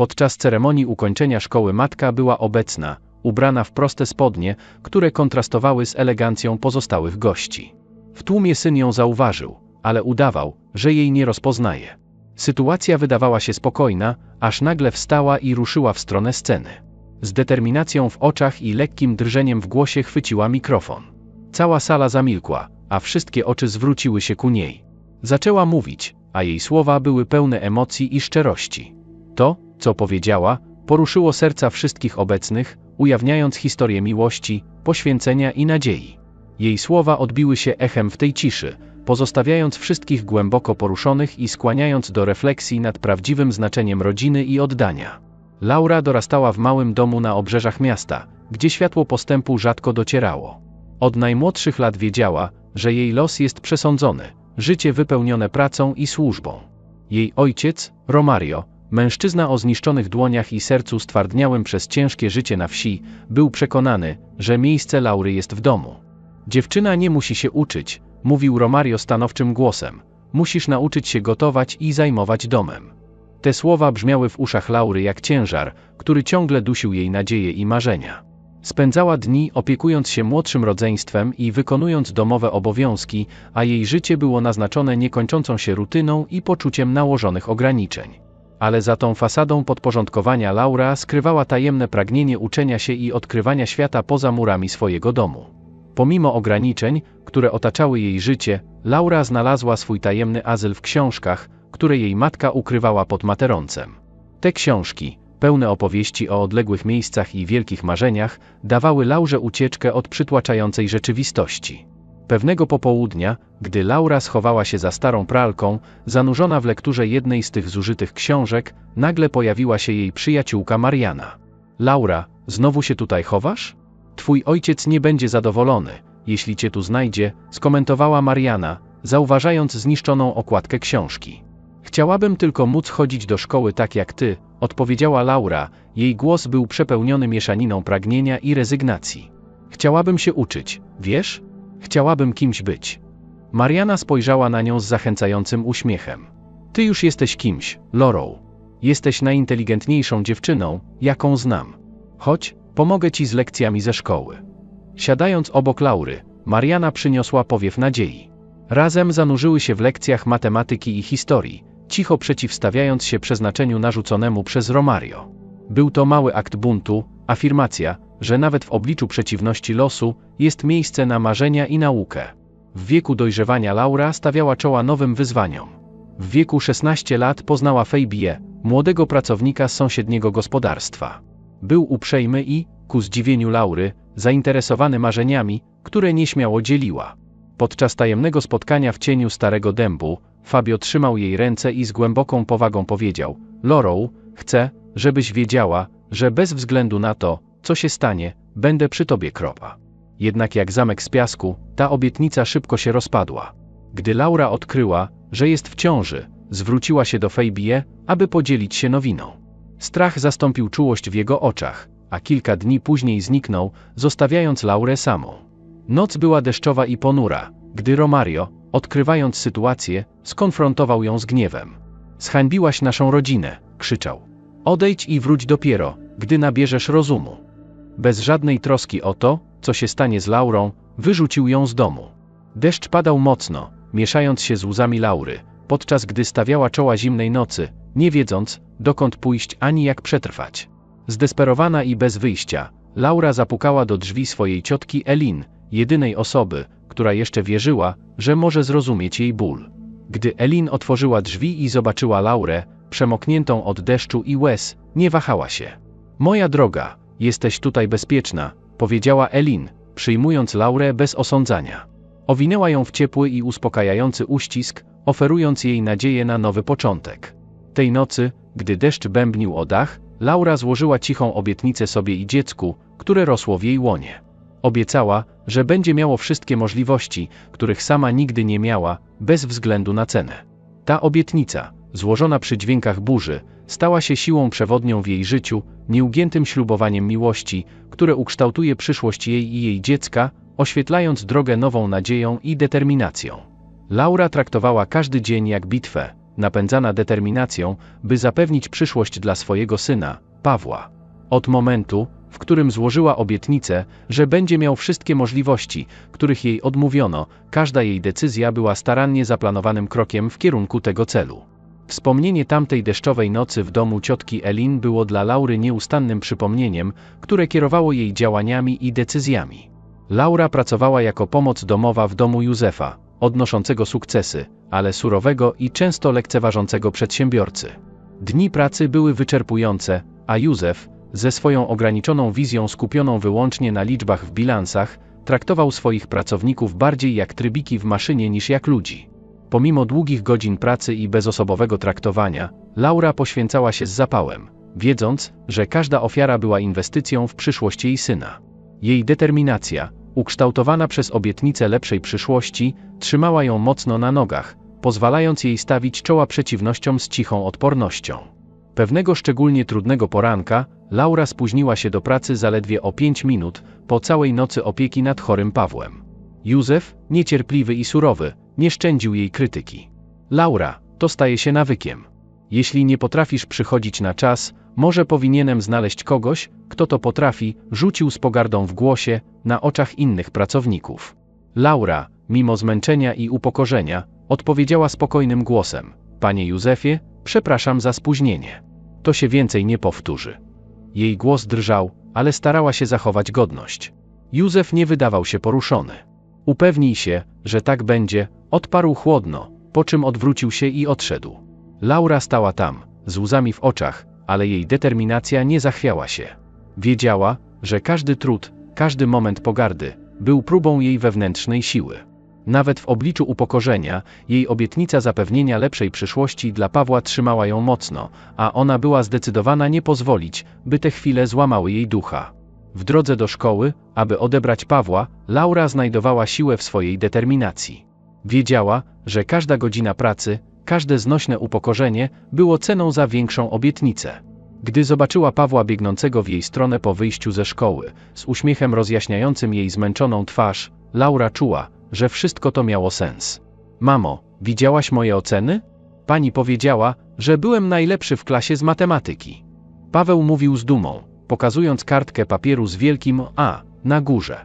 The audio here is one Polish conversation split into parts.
Podczas ceremonii ukończenia szkoły matka była obecna, ubrana w proste spodnie, które kontrastowały z elegancją pozostałych gości. W tłumie syn ją zauważył, ale udawał, że jej nie rozpoznaje. Sytuacja wydawała się spokojna, aż nagle wstała i ruszyła w stronę sceny. Z determinacją w oczach i lekkim drżeniem w głosie chwyciła mikrofon. Cała sala zamilkła, a wszystkie oczy zwróciły się ku niej. Zaczęła mówić, a jej słowa były pełne emocji i szczerości. To, co powiedziała, poruszyło serca wszystkich obecnych, ujawniając historię miłości, poświęcenia i nadziei. Jej słowa odbiły się echem w tej ciszy, pozostawiając wszystkich głęboko poruszonych i skłaniając do refleksji nad prawdziwym znaczeniem rodziny i oddania. Laura dorastała w małym domu na obrzeżach miasta, gdzie światło postępu rzadko docierało. Od najmłodszych lat wiedziała, że jej los jest przesądzony, życie wypełnione pracą i służbą. Jej ojciec, Romario, mężczyzna o zniszczonych dłoniach i sercu stwardniałym przez ciężkie życie na wsi, był przekonany, że miejsce Laury jest w domu. Dziewczyna nie musi się uczyć, mówił Romario stanowczym głosem. Musisz nauczyć się gotować i zajmować domem. Te słowa brzmiały w uszach Laury jak ciężar, który ciągle dusił jej nadzieje i marzenia. Spędzała dni opiekując się młodszym rodzeństwem i wykonując domowe obowiązki, a jej życie było naznaczone niekończącą się rutyną i poczuciem nałożonych ograniczeń. Ale za tą fasadą podporządkowania Laura skrywała tajemne pragnienie uczenia się i odkrywania świata poza murami swojego domu. Pomimo ograniczeń, które otaczały jej życie, Laura znalazła swój tajemny azyl w książkach, które jej matka ukrywała pod materoncem. Te książki, pełne opowieści o odległych miejscach i wielkich marzeniach, dawały Laurze ucieczkę od przytłaczającej rzeczywistości. Pewnego popołudnia, gdy Laura schowała się za starą pralką, zanurzona w lekturze jednej z tych zużytych książek, nagle pojawiła się jej przyjaciółka Mariana. Laura, znowu się tutaj chowasz? Twój ojciec nie będzie zadowolony, jeśli cię tu znajdzie, skomentowała Mariana, zauważając zniszczoną okładkę książki. Chciałabym tylko móc chodzić do szkoły tak jak ty, odpowiedziała Laura, jej głos był przepełniony mieszaniną pragnienia i rezygnacji. Chciałabym się uczyć, wiesz? Chciałabym kimś być. Mariana spojrzała na nią z zachęcającym uśmiechem. Ty już jesteś kimś, Lorą. Jesteś najinteligentniejszą dziewczyną, jaką znam. Chodź, pomogę ci z lekcjami ze szkoły. Siadając obok Laury, Mariana przyniosła powiew nadziei. Razem zanurzyły się w lekcjach matematyki i historii, cicho przeciwstawiając się przeznaczeniu narzuconemu przez Romario. Był to mały akt buntu, afirmacja, że nawet w obliczu przeciwności losu jest miejsce na marzenia i naukę. W wieku dojrzewania Laura stawiała czoła nowym wyzwaniom. W wieku 16 lat poznała Fejbie, młodego pracownika z sąsiedniego gospodarstwa. Był uprzejmy i, ku zdziwieniu Laury, zainteresowany marzeniami, które nieśmiało dzieliła. Podczas tajemnego spotkania w cieniu starego dębu, Fabio trzymał jej ręce i z głęboką powagą powiedział: Lorą, chcę, żebyś wiedziała, że bez względu na to, co się stanie, będę przy tobie kropa. Jednak jak zamek z piasku, ta obietnica szybko się rozpadła. Gdy Laura odkryła, że jest w ciąży, zwróciła się do Fejbie, aby podzielić się nowiną. Strach zastąpił czułość w jego oczach, a kilka dni później zniknął, zostawiając Laurę samą. Noc była deszczowa i ponura, gdy Romario, odkrywając sytuację, skonfrontował ją z gniewem. Zhańbiłaś naszą rodzinę, krzyczał. Odejdź i wróć dopiero, gdy nabierzesz rozumu. Bez żadnej troski o to, co się stanie z Laurą, wyrzucił ją z domu. Deszcz padał mocno, mieszając się z łzami Laury, podczas gdy stawiała czoła zimnej nocy, nie wiedząc, dokąd pójść ani jak przetrwać. Zdesperowana i bez wyjścia, Laura zapukała do drzwi swojej ciotki Elin, jedynej osoby, która jeszcze wierzyła, że może zrozumieć jej ból. Gdy Elin otworzyła drzwi i zobaczyła Laurę, przemokniętą od deszczu i łez, nie wahała się. Moja droga, jesteś tutaj bezpieczna, powiedziała Elin, przyjmując Laurę bez osądzania. Owinęła ją w ciepły i uspokajający uścisk, oferując jej nadzieję na nowy początek. Tej nocy, gdy deszcz bębnił o dach, Laura złożyła cichą obietnicę sobie i dziecku, które rosło w jej łonie. Obiecała, że będzie miało wszystkie możliwości, których sama nigdy nie miała, bez względu na cenę. Ta obietnica, złożona przy dźwiękach burzy, stała się siłą przewodnią w jej życiu, nieugiętym ślubowaniem miłości, które ukształtuje przyszłość jej i jej dziecka, oświetlając drogę nową nadzieją i determinacją. Laura traktowała każdy dzień jak bitwę, napędzana determinacją, by zapewnić przyszłość dla swojego syna, Pawła. Od momentu, w którym złożyła obietnicę, że będzie miał wszystkie możliwości, których jej odmówiono, każda jej decyzja była starannie zaplanowanym krokiem w kierunku tego celu. Wspomnienie tamtej deszczowej nocy w domu ciotki Elin było dla Laury nieustannym przypomnieniem, które kierowało jej działaniami i decyzjami. Laura pracowała jako pomoc domowa w domu Józefa, odnoszącego sukcesy, ale surowego i często lekceważącego przedsiębiorcy. Dni pracy były wyczerpujące, a Józef, ze swoją ograniczoną wizją skupioną wyłącznie na liczbach w bilansach, traktował swoich pracowników bardziej jak trybiki w maszynie niż jak ludzi. Pomimo długich godzin pracy i bezosobowego traktowania, Laura poświęcała się z zapałem, wiedząc, że każda ofiara była inwestycją w przyszłość jej syna. Jej determinacja, ukształtowana przez obietnicę lepszej przyszłości, trzymała ją mocno na nogach, pozwalając jej stawić czoła przeciwnościom z cichą odpornością. Pewnego szczególnie trudnego poranka, Laura spóźniła się do pracy zaledwie o pięć minut, po całej nocy opieki nad chorym Pawłem. Józef, niecierpliwy i surowy, nie szczędził jej krytyki. Laura, to staje się nawykiem. Jeśli nie potrafisz przychodzić na czas, może powinienem znaleźć kogoś, kto to potrafi, rzucił z pogardą w głosie, na oczach innych pracowników. Laura, mimo zmęczenia i upokorzenia, odpowiedziała spokojnym głosem: Panie Józefie, przepraszam za spóźnienie. To się więcej nie powtórzy. Jej głos drżał, ale starała się zachować godność. Józef nie wydawał się poruszony. Upewnij się, że tak będzie, odparł chłodno, po czym odwrócił się i odszedł. Laura stała tam, z łzami w oczach, ale jej determinacja nie zachwiała się. Wiedziała, że każdy trud, każdy moment pogardy, był próbą jej wewnętrznej siły. Nawet w obliczu upokorzenia, jej obietnica zapewnienia lepszej przyszłości dla Pawła trzymała ją mocno, a ona była zdecydowana nie pozwolić, by te chwile złamały jej ducha. W drodze do szkoły, aby odebrać Pawła, Laura znajdowała siłę w swojej determinacji. Wiedziała, że każda godzina pracy, każde znośne upokorzenie było ceną za większą obietnicę. Gdy zobaczyła Pawła biegnącego w jej stronę po wyjściu ze szkoły, z uśmiechem rozjaśniającym jej zmęczoną twarz, Laura czuła, że wszystko to miało sens. Mamo, widziałaś moje oceny? Pani powiedziała, że byłem najlepszy w klasie z matematyki. Paweł mówił z dumą, pokazując kartkę papieru z wielkim A na górze.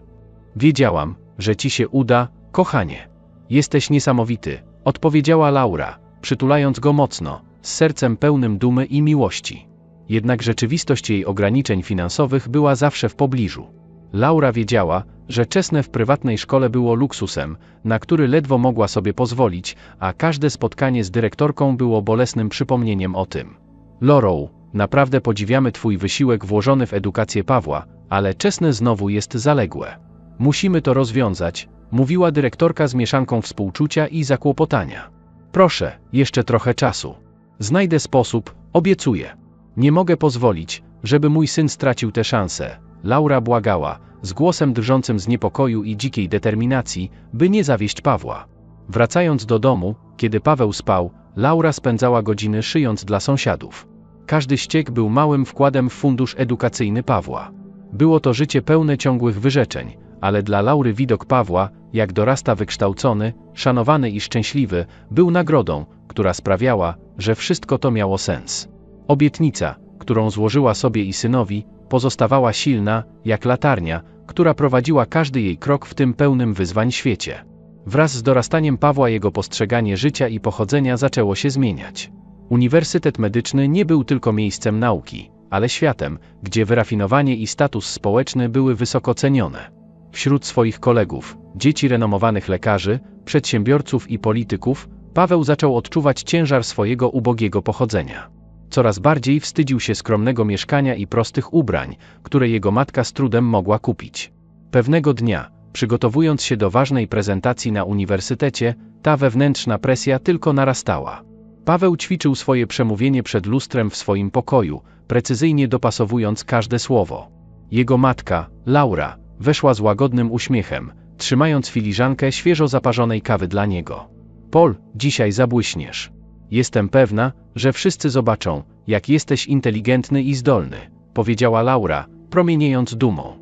Wiedziałam, że ci się uda, kochanie. Jesteś niesamowity, odpowiedziała Laura, przytulając go mocno, z sercem pełnym dumy i miłości. Jednak rzeczywistość jej ograniczeń finansowych była zawsze w pobliżu. Laura wiedziała, że czesne w prywatnej szkole było luksusem, na który ledwo mogła sobie pozwolić, a każde spotkanie z dyrektorką było bolesnym przypomnieniem o tym. Lorą, naprawdę podziwiamy Twój wysiłek włożony w edukację Pawła, ale czesne znowu jest zaległe. Musimy to rozwiązać, mówiła dyrektorka z mieszanką współczucia i zakłopotania. Proszę, jeszcze trochę czasu. Znajdę sposób, obiecuję. Nie mogę pozwolić, żeby mój syn stracił tę szansę. Laura błagała, z głosem drżącym z niepokoju i dzikiej determinacji, by nie zawieść Pawła. Wracając do domu, kiedy Paweł spał, Laura spędzała godziny szyjąc dla sąsiadów. Każdy ściek był małym wkładem w fundusz edukacyjny Pawła. Było to życie pełne ciągłych wyrzeczeń, ale dla Laury widok Pawła, jak dorasta wykształcony, szanowany i szczęśliwy, był nagrodą, która sprawiała, że wszystko to miało sens. Obietnica, którą złożyła sobie i synowi, pozostawała silna, jak latarnia, która prowadziła każdy jej krok w tym pełnym wyzwań świecie. Wraz z dorastaniem Pawła jego postrzeganie życia i pochodzenia zaczęło się zmieniać. Uniwersytet medyczny nie był tylko miejscem nauki, ale światem, gdzie wyrafinowanie i status społeczny były wysoko cenione. Wśród swoich kolegów, dzieci renomowanych lekarzy, przedsiębiorców i polityków, Paweł zaczął odczuwać ciężar swojego ubogiego pochodzenia. Coraz bardziej wstydził się skromnego mieszkania i prostych ubrań, które jego matka z trudem mogła kupić. Pewnego dnia, przygotowując się do ważnej prezentacji na uniwersytecie, ta wewnętrzna presja tylko narastała. Paweł ćwiczył swoje przemówienie przed lustrem w swoim pokoju, precyzyjnie dopasowując każde słowo. Jego matka, Laura, weszła z łagodnym uśmiechem, trzymając filiżankę świeżo zaparzonej kawy dla niego. Pol, dzisiaj zabłyśniesz. Jestem pewna, że wszyscy zobaczą, jak jesteś inteligentny i zdolny, powiedziała Laura, promieniejąc dumą.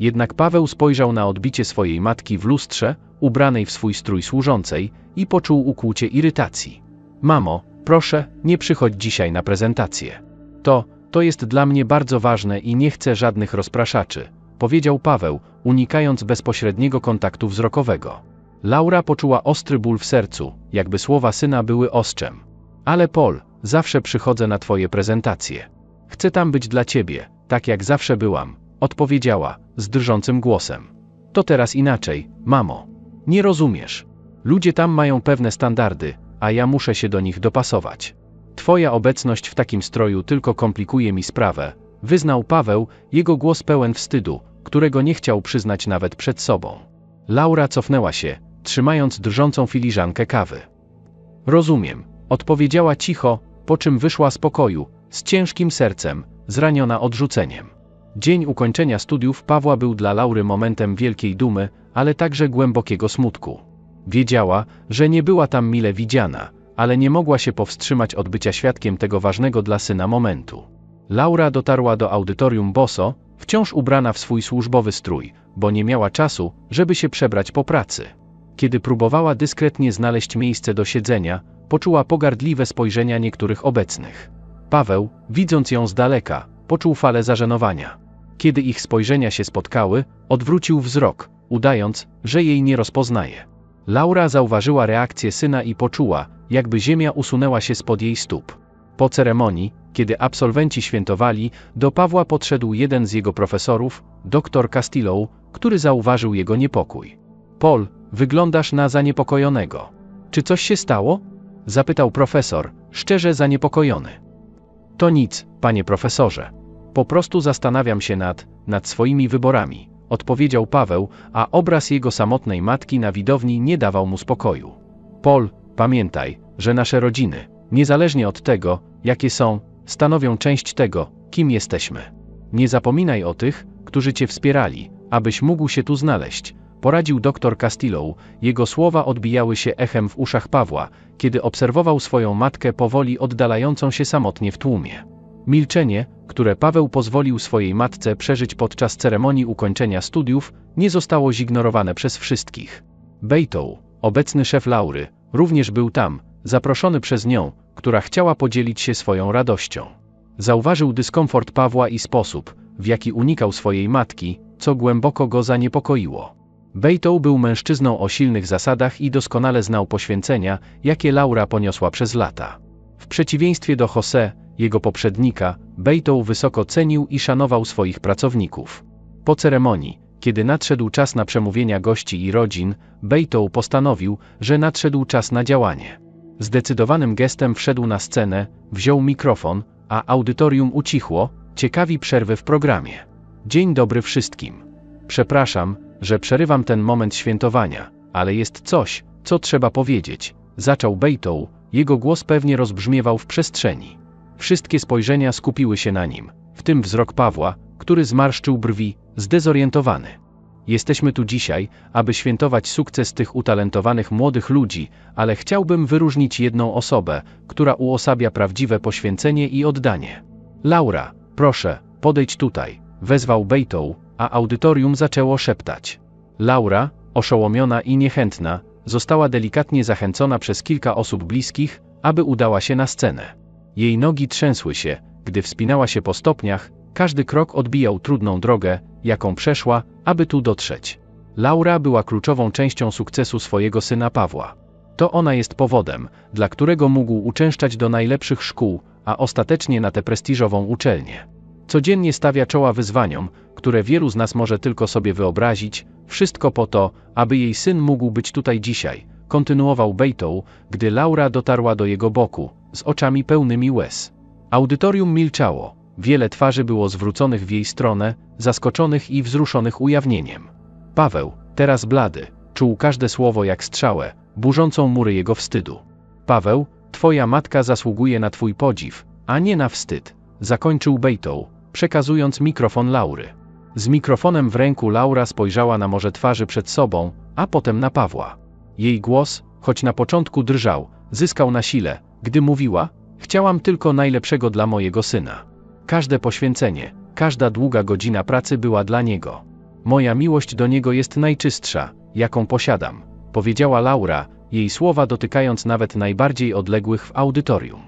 Jednak Paweł spojrzał na odbicie swojej matki w lustrze, ubranej w swój strój służącej, i poczuł ukłucie irytacji. Mamo, proszę, nie przychodź dzisiaj na prezentację. To, to jest dla mnie bardzo ważne i nie chcę żadnych rozpraszaczy, powiedział Paweł, unikając bezpośredniego kontaktu wzrokowego. Laura poczuła ostry ból w sercu, jakby słowa syna były ostrzem. Ale Paul, zawsze przychodzę na twoje prezentacje. Chcę tam być dla ciebie, tak jak zawsze byłam, odpowiedziała, z drżącym głosem. To teraz inaczej, mamo. Nie rozumiesz. Ludzie tam mają pewne standardy, a ja muszę się do nich dopasować. Twoja obecność w takim stroju tylko komplikuje mi sprawę, wyznał Paweł, jego głos pełen wstydu, którego nie chciał przyznać nawet przed sobą. Laura cofnęła się, trzymając drżącą filiżankę kawy. Rozumiem, odpowiedziała cicho, po czym wyszła z pokoju, z ciężkim sercem, zraniona odrzuceniem. Dzień ukończenia studiów Pawła był dla Laury momentem wielkiej dumy, ale także głębokiego smutku. Wiedziała, że nie była tam mile widziana, ale nie mogła się powstrzymać od bycia świadkiem tego ważnego dla syna momentu. Laura dotarła do audytorium boso, wciąż ubrana w swój służbowy strój, bo nie miała czasu, żeby się przebrać po pracy. Kiedy próbowała dyskretnie znaleźć miejsce do siedzenia, poczuła pogardliwe spojrzenia niektórych obecnych. Paweł, widząc ją z daleka, poczuł falę zażenowania. Kiedy ich spojrzenia się spotkały, odwrócił wzrok, udając, że jej nie rozpoznaje. Laura zauważyła reakcję syna i poczuła, jakby ziemia usunęła się spod jej stóp. Po ceremonii, kiedy absolwenci świętowali, do Pawła podszedł jeden z jego profesorów, dr Castillo, który zauważył jego niepokój. Paul, wyglądasz na zaniepokojonego. Czy coś się stało? Zapytał profesor, szczerze zaniepokojony. To nic, panie profesorze. Po prostu zastanawiam się nad, nad swoimi wyborami, odpowiedział Paweł, a obraz jego samotnej matki na widowni nie dawał mu spokoju. Paul, pamiętaj, że nasze rodziny, niezależnie od tego, jakie są, stanowią część tego, kim jesteśmy. Nie zapominaj o tych, którzy cię wspierali, abyś mógł się tu znaleźć, poradził dr Castillo. Jego słowa odbijały się echem w uszach Pawła, kiedy obserwował swoją matkę powoli oddalającą się samotnie w tłumie. Milczenie, które Paweł pozwolił swojej matce przeżyć podczas ceremonii ukończenia studiów, nie zostało zignorowane przez wszystkich. Bejtow, obecny szef Laury, również był tam, zaproszony przez nią, która chciała podzielić się swoją radością. Zauważył dyskomfort Pawła i sposób, w jaki unikał swojej matki, co głęboko go zaniepokoiło. Bejtow był mężczyzną o silnych zasadach i doskonale znał poświęcenia, jakie Laura poniosła przez lata. W przeciwieństwie do Jose, jego poprzednika, Bejtow wysoko cenił i szanował swoich pracowników. Po ceremonii, kiedy nadszedł czas na przemówienia gości i rodzin, Bejtow postanowił, że nadszedł czas na działanie. Zdecydowanym gestem wszedł na scenę, wziął mikrofon, a audytorium ucichło, ciekawi przerwy w programie. Dzień dobry wszystkim. Przepraszam, że przerywam ten moment świętowania, ale jest coś, co trzeba powiedzieć. Zaczął Bejtow, jego głos pewnie rozbrzmiewał w przestrzeni. Wszystkie spojrzenia skupiły się na nim, w tym wzrok Pawła, który zmarszczył brwi, zdezorientowany. Jesteśmy tu dzisiaj, aby świętować sukces tych utalentowanych młodych ludzi, ale chciałbym wyróżnić jedną osobę, która uosabia prawdziwe poświęcenie i oddanie. Laura, proszę, podejdź tutaj, wezwał Bejtow, a audytorium zaczęło szeptać. Laura, oszołomiona i niechętna, została delikatnie zachęcona przez kilka osób bliskich, aby udała się na scenę. Jej nogi trzęsły się, gdy wspinała się po stopniach, każdy krok odbijał trudną drogę, jaką przeszła, aby tu dotrzeć. Laura była kluczową częścią sukcesu swojego syna Pawła. To ona jest powodem, dla którego mógł uczęszczać do najlepszych szkół, a ostatecznie na tę prestiżową uczelnię. Codziennie stawia czoła wyzwaniom, które wielu z nas może tylko sobie wyobrazić, wszystko po to, aby jej syn mógł być tutaj dzisiaj, kontynuował Bejtow, gdy Laura dotarła do jego boku, z oczami pełnymi łez. Audytorium milczało, wiele twarzy było zwróconych w jej stronę, zaskoczonych i wzruszonych ujawnieniem. Paweł, teraz blady, czuł każde słowo jak strzałę, burzącą mury jego wstydu. Paweł, twoja matka zasługuje na twój podziw, a nie na wstyd, zakończył Bejtow, przekazując mikrofon Laury. Z mikrofonem w ręku Laura spojrzała na morze twarzy przed sobą, a potem na Pawła. Jej głos, choć na początku drżał, zyskał na sile, gdy mówiła: Chciałam tylko najlepszego dla mojego syna. Każde poświęcenie, każda długa godzina pracy była dla niego. Moja miłość do niego jest najczystsza, jaką posiadam. powiedziała Laura, jej słowa dotykając nawet najbardziej odległych w audytorium.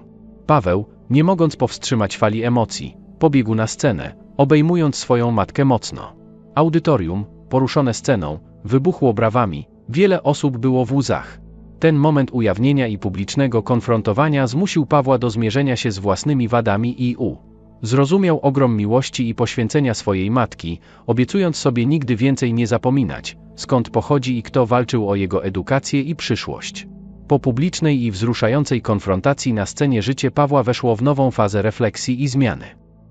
Paweł, nie mogąc powstrzymać fali emocji, pobiegł na scenę, obejmując swoją matkę mocno. Audytorium, poruszone sceną, wybuchło brawami, wiele osób było w łzach. Ten moment ujawnienia i publicznego konfrontowania zmusił Pawła do zmierzenia się z własnymi wadami i u. Zrozumiał ogrom miłości i poświęcenia swojej matki, obiecując sobie nigdy więcej nie zapominać, skąd pochodzi i kto walczył o jego edukację i przyszłość. Po publicznej i wzruszającej konfrontacji na scenie życie Pawła weszło w nową fazę refleksji i zmiany.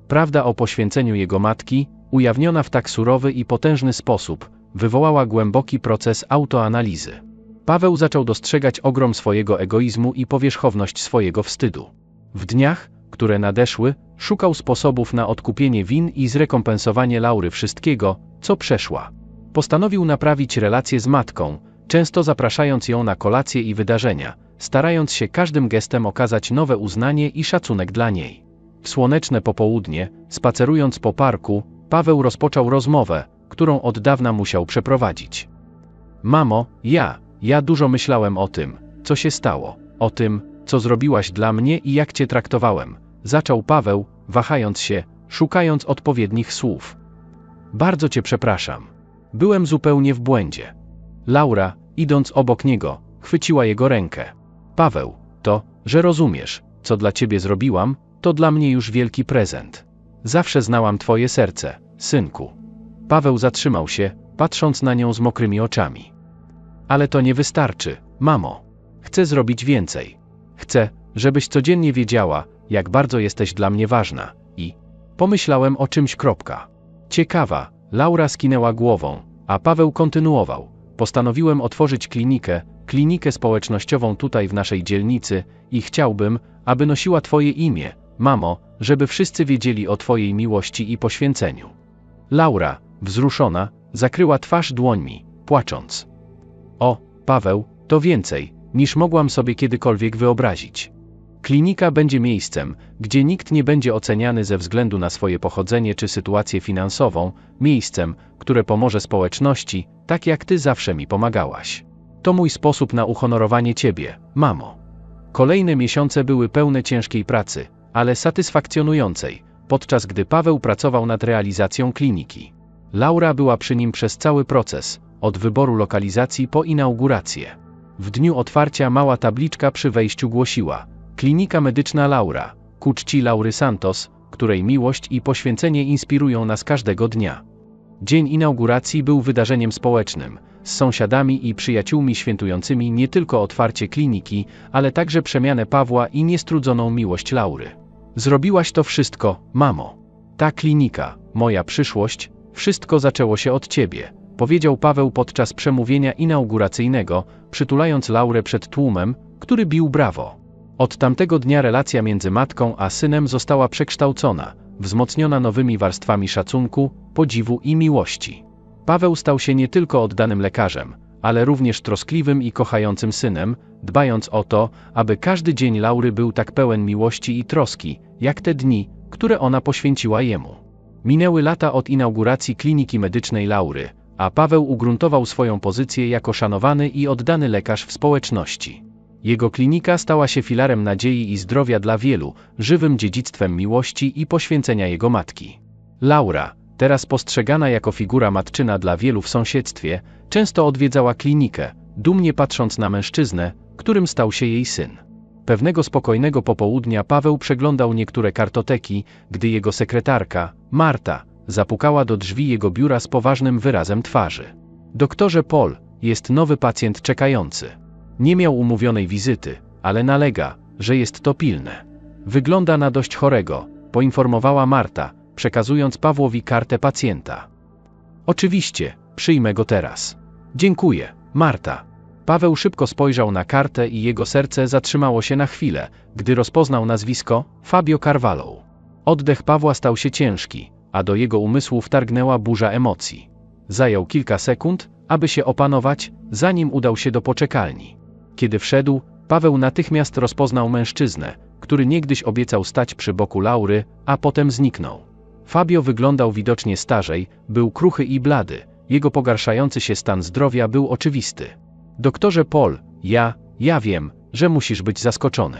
Prawda o poświęceniu jego matki, ujawniona w tak surowy i potężny sposób, wywołała głęboki proces autoanalizy. Paweł zaczął dostrzegać ogrom swojego egoizmu i powierzchowność swojego wstydu. W dniach, które nadeszły, szukał sposobów na odkupienie win i zrekompensowanie Laury wszystkiego, co przeszła. Postanowił naprawić relacje z matką, często zapraszając ją na kolacje i wydarzenia, starając się każdym gestem okazać nowe uznanie i szacunek dla niej. W słoneczne popołudnie, spacerując po parku, Paweł rozpoczął rozmowę, którą od dawna musiał przeprowadzić. Mamo, ja, ja dużo myślałem o tym, co się stało, o tym, co zrobiłaś dla mnie i jak cię traktowałem, zaczął Paweł, wahając się, szukając odpowiednich słów. Bardzo cię przepraszam. Byłem zupełnie w błędzie. Laura, idąc obok niego, chwyciła jego rękę. Paweł, to, że rozumiesz, co dla ciebie zrobiłam, to dla mnie już wielki prezent. Zawsze znałam twoje serce, synku. Paweł zatrzymał się, patrząc na nią z mokrymi oczami. Ale to nie wystarczy, mamo. Chcę zrobić więcej. Chcę, żebyś codziennie wiedziała, jak bardzo jesteś dla mnie ważna. I pomyślałem o czymś. Kropka. Ciekawa, Laura skinęła głową, a Paweł kontynuował. Postanowiłem otworzyć klinikę, klinikę społecznościową tutaj w naszej dzielnicy i chciałbym, aby nosiła Twoje imię, mamo, żeby wszyscy wiedzieli o Twojej miłości i poświęceniu. Laura, wzruszona, zakryła twarz dłońmi, płacząc. O, Paweł, to więcej, niż mogłam sobie kiedykolwiek wyobrazić. Klinika będzie miejscem, gdzie nikt nie będzie oceniany ze względu na swoje pochodzenie czy sytuację finansową, miejscem, które pomoże społeczności, tak jak ty zawsze mi pomagałaś. To mój sposób na uhonorowanie ciebie, mamo. Kolejne miesiące były pełne ciężkiej pracy, ale satysfakcjonującej, podczas gdy Paweł pracował nad realizacją kliniki. Laura była przy nim przez cały proces, od wyboru lokalizacji po inaugurację. W dniu otwarcia mała tabliczka przy wejściu głosiła: Klinika Medyczna Laura, ku czci Laury Santos, której miłość i poświęcenie inspirują nas każdego dnia. Dzień inauguracji był wydarzeniem społecznym, z sąsiadami i przyjaciółmi świętującymi nie tylko otwarcie kliniki, ale także przemianę Pawła i niestrudzoną miłość Laury. Zrobiłaś to wszystko, mamo. Ta klinika, moja przyszłość, wszystko zaczęło się od ciebie, powiedział Paweł podczas przemówienia inauguracyjnego, przytulając Laurę przed tłumem, który bił brawo. Od tamtego dnia relacja między matką a synem została przekształcona, wzmocniona nowymi warstwami szacunku, podziwu i miłości. Paweł stał się nie tylko oddanym lekarzem, ale również troskliwym i kochającym synem, dbając o to, aby każdy dzień Laury był tak pełen miłości i troski, jak te dni, które ona poświęciła jemu. Minęły lata od inauguracji kliniki medycznej Laury, a Paweł ugruntował swoją pozycję jako szanowany i oddany lekarz w społeczności. Jego klinika stała się filarem nadziei i zdrowia dla wielu, żywym dziedzictwem miłości i poświęcenia jego matki. Laura, teraz postrzegana jako figura matczyna dla wielu w sąsiedztwie, często odwiedzała klinikę, dumnie patrząc na mężczyznę, którym stał się jej syn. Pewnego spokojnego popołudnia Paweł przeglądał niektóre kartoteki, gdy jego sekretarka, Marta, zapukała do drzwi jego biura z poważnym wyrazem twarzy. Doktorze Paul, jest nowy pacjent czekający. Nie miał umówionej wizyty, ale nalega, że jest to pilne. Wygląda na dość chorego, poinformowała Marta, przekazując Pawłowi kartę pacjenta. Oczywiście, przyjmę go teraz. Dziękuję, Marta. Paweł szybko spojrzał na kartę i jego serce zatrzymało się na chwilę, gdy rozpoznał nazwisko Fabio Carvalho. Oddech Pawła stał się ciężki, a do jego umysłu wtargnęła burza emocji. Zajął kilka sekund, aby się opanować, zanim udał się do poczekalni. Kiedy wszedł, Paweł natychmiast rozpoznał mężczyznę, który niegdyś obiecał stać przy boku Laury, a potem zniknął. Fabio wyglądał widocznie starzej, był kruchy i blady, jego pogarszający się stan zdrowia był oczywisty. Doktorze Paul, ja, ja wiem, że musisz być zaskoczony.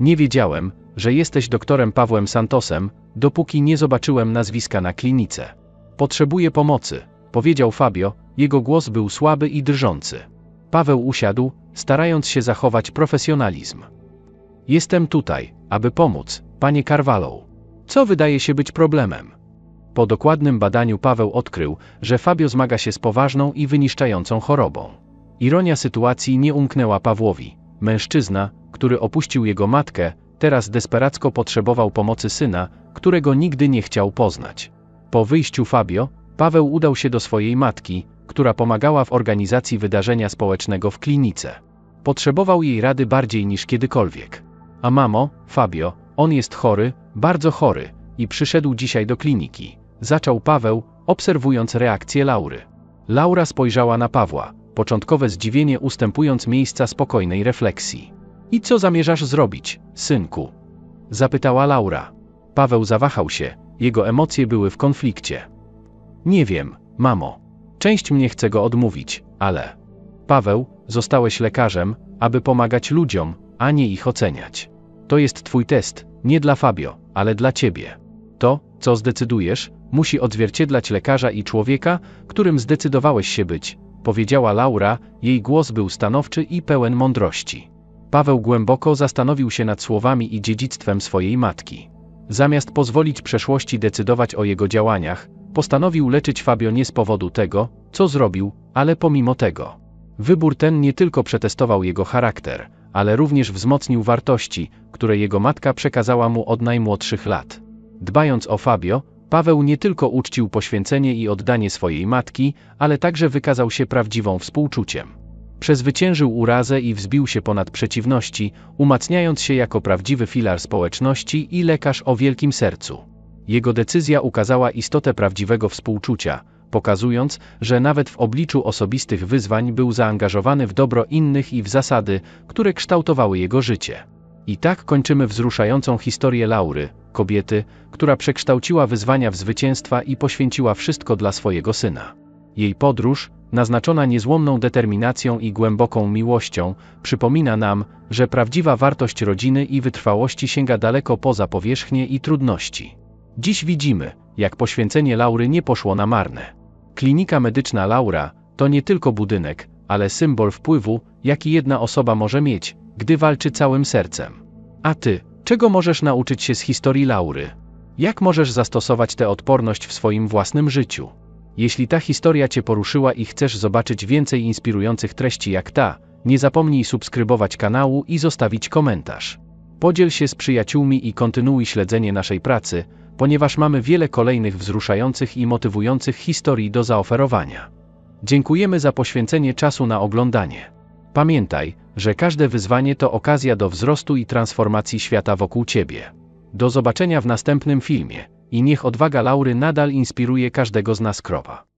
Nie wiedziałem, że jesteś doktorem Pawłem Santosem, dopóki nie zobaczyłem nazwiska na klinice. Potrzebuję pomocy, powiedział Fabio, jego głos był słaby i drżący. Paweł usiadł, starając się zachować profesjonalizm. Jestem tutaj, aby pomóc, panie Carvalho. Co wydaje się być problemem? Po dokładnym badaniu Paweł odkrył, że Fabio zmaga się z poważną i wyniszczającą chorobą. Ironia sytuacji nie umknęła Pawłowi. Mężczyzna, który opuścił jego matkę, teraz desperacko potrzebował pomocy syna, którego nigdy nie chciał poznać. Po wyjściu Fabio, Paweł udał się do swojej matki, która pomagała w organizacji wydarzenia społecznego w klinice. Potrzebował jej rady bardziej niż kiedykolwiek. A mamo, Fabio, on jest chory, bardzo chory, i przyszedł dzisiaj do kliniki. Zaczął Paweł, obserwując reakcję Laury. Laura spojrzała na Pawła, początkowe zdziwienie ustępując miejsca spokojnej refleksji. I co zamierzasz zrobić, synku? Zapytała Laura. Paweł zawahał się, jego emocje były w konflikcie. Nie wiem, mamo. Część mnie chce go odmówić, ale. Paweł, zostałeś lekarzem, aby pomagać ludziom, a nie ich oceniać. To jest twój test, nie dla Fabio, ale dla ciebie. To, co zdecydujesz, musi odzwierciedlać lekarza i człowieka, którym zdecydowałeś się być, powiedziała Laura, jej głos był stanowczy i pełen mądrości. Paweł głęboko zastanowił się nad słowami i dziedzictwem swojej matki. Zamiast pozwolić przeszłości decydować o jego działaniach, postanowił leczyć Fabio nie z powodu tego, co zrobił, ale pomimo tego. Wybór ten nie tylko przetestował jego charakter, ale również wzmocnił wartości, które jego matka przekazała mu od najmłodszych lat. Dbając o Fabio, Paweł nie tylko uczcił poświęcenie i oddanie swojej matki, ale także wykazał się prawdziwą współczuciem. Przezwyciężył urazę i wzbił się ponad przeciwności, umacniając się jako prawdziwy filar społeczności i lekarz o wielkim sercu. Jego decyzja ukazała istotę prawdziwego współczucia, pokazując, że nawet w obliczu osobistych wyzwań był zaangażowany w dobro innych i w zasady, które kształtowały jego życie. I tak kończymy wzruszającą historię Laury, kobiety, która przekształciła wyzwania w zwycięstwa i poświęciła wszystko dla swojego syna. Jej podróż, naznaczona niezłomną determinacją i głęboką miłością, przypomina nam, że prawdziwa wartość rodziny i wytrwałości sięga daleko poza powierzchnię i trudności. Dziś widzimy, jak poświęcenie Laury nie poszło na marne. Klinika medyczna Laura to nie tylko budynek, ale symbol wpływu, jaki jedna osoba może mieć, gdy walczy całym sercem. A ty, czego możesz nauczyć się z historii Laury? Jak możesz zastosować tę odporność w swoim własnym życiu? Jeśli ta historia Cię poruszyła i chcesz zobaczyć więcej inspirujących treści jak ta, nie zapomnij subskrybować kanału i zostawić komentarz. Podziel się z przyjaciółmi i kontynuuj śledzenie naszej pracy, ponieważ mamy wiele kolejnych wzruszających i motywujących historii do zaoferowania. Dziękujemy za poświęcenie czasu na oglądanie. Pamiętaj, że każde wyzwanie to okazja do wzrostu i transformacji świata wokół Ciebie. Do zobaczenia w następnym filmie i niech odwaga Laury nadal inspiruje każdego z nas krowa.